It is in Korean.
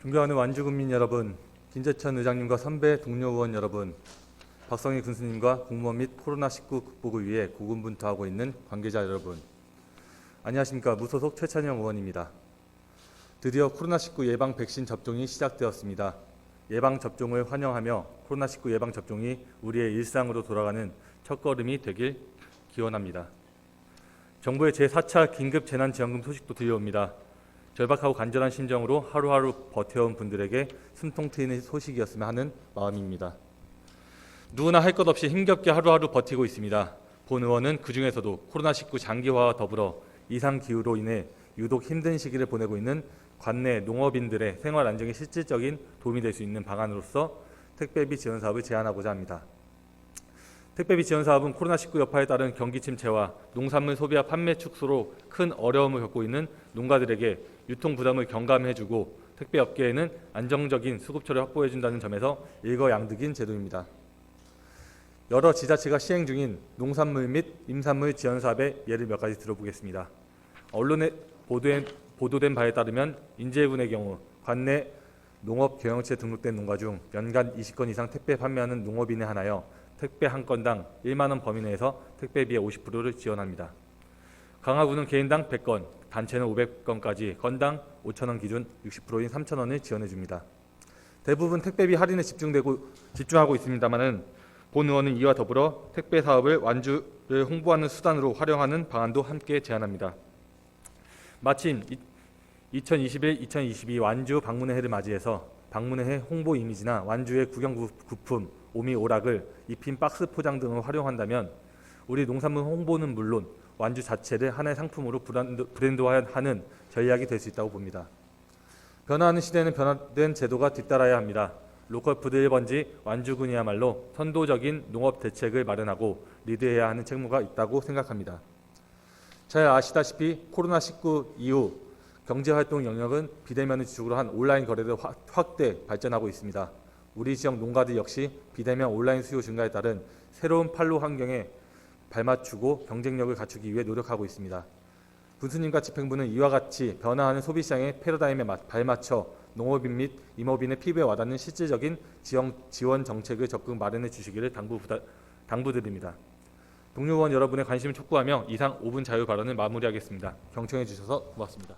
존경하는 완주군민 여러분, 김재천 의장님과 선배 동료 의원 여러분, 박성희 군수님과 공무원 및 코로나19 극복을 위해 고군분투하고 있는 관계자 여러분, 안녕하십니까 무소속 최찬영 의원입니다. 드디어 코로나19 예방 백신 접종이 시작되었습니다. 예방 접종을 환영하며 코로나19 예방 접종이 우리의 일상으로 돌아가는 첫걸음이 되길 기원합니다. 정부의 제4차 긴급 재난지원금 소식도 들려옵니다. 절박하고 간절한 심정으로 하루하루 버텨온 분들에게 숨통 트이는 소식이었으면 하는 마음입니다. 누구나 할 것 없이 힘겹게 하루하루 버티고 있습니다. 본 의원은 그 중에서도 코로나19 장기화와 더불어 이상 기후로 인해 유독 힘든 시기를 보내고 있는 관내 농업인들의 생활 안정에 실질적인 도움이 될 수 있는 방안으로서 택배비 지원 사업을 제안하고자 합니다. 택배비 지원 사업은 코로나19 여파에 따른 경기 침체와 농산물 소비와 판매 축소로 큰 어려움을 겪고 있는 농가들에게 유통 부담을 경감해주고 택배 업계에는 안정적인 수급처를 확보해준다는 점에서 일거양득인 제도입니다. 여러 지자체가 시행 중인 농산물 및 임산물 지원 사업의 예를 몇 가지 들어보겠습니다. 언론에 보도된, 보도된 바에 따르면 인제군의 경우 관내 농업 경영체 등록된 농가 중 연간 20건 이상 택배 판매하는 농업인에 한하여 택배 한 건당 1만 원 범위 내에서 택배비의 50%를 지원합니다. 강화군은 개인당 100건, 단체는 500건까지 건당 5천 원 기준 60%인 3천 원을 지원해 줍니다. 대부분 택배비 할인에 집중되고 집중하고 있습니다만은 본 의원은 이와 더불어 택배 사업을 완주를 홍보하는 수단으로 활용하는 방안도 함께 제안합니다. 마침 2021-2022 완주 방문의 해를 맞이해서 방문의 해 홍보 이미지나 완주의 구경 구- 구품, 오미 오락을 입힌 박스 포장 등을 활용한다면 우리 농산물 홍보는 물론 완주 자체를 하나의 상품으로 브랜드, 브랜드화하는 전략이 될 수 있다고 봅니다. 변화하는 시대는 변화된 제도가 뒤따라야 합니다. 로컬 푸드 1번지 완주군이야말로 선도적인 농업 대책을 마련하고 리드해야 하는 책무가 있다고 생각합니다. 잘 아시다시피 코로나19 이후 경제활동 영역은 비대면을 주축으로 한 온라인 거래도 확- 확대 발전하고 있습니다. 우리 지역 농가들 역시 비대면 온라인 수요 증가에 따른 새로운 판로 환경에 발맞추고 경쟁력을 갖추기 위해 노력하고 있습니다. 군수님과 집행부는 이와 같이 변화하는 소비 시장의 패러다임에 맞- 발맞춰 농업인 및 임업인의 피부에 와닿는 실질적인 지원, 정책을 적극 마련해 주시기를 당부 부다, 당부드립니다. 동료 의원 여러분의 관심을 촉구하며 이상 5분 자유 발언을 마무리하겠습니다. 경청해 주셔서 고맙습니다.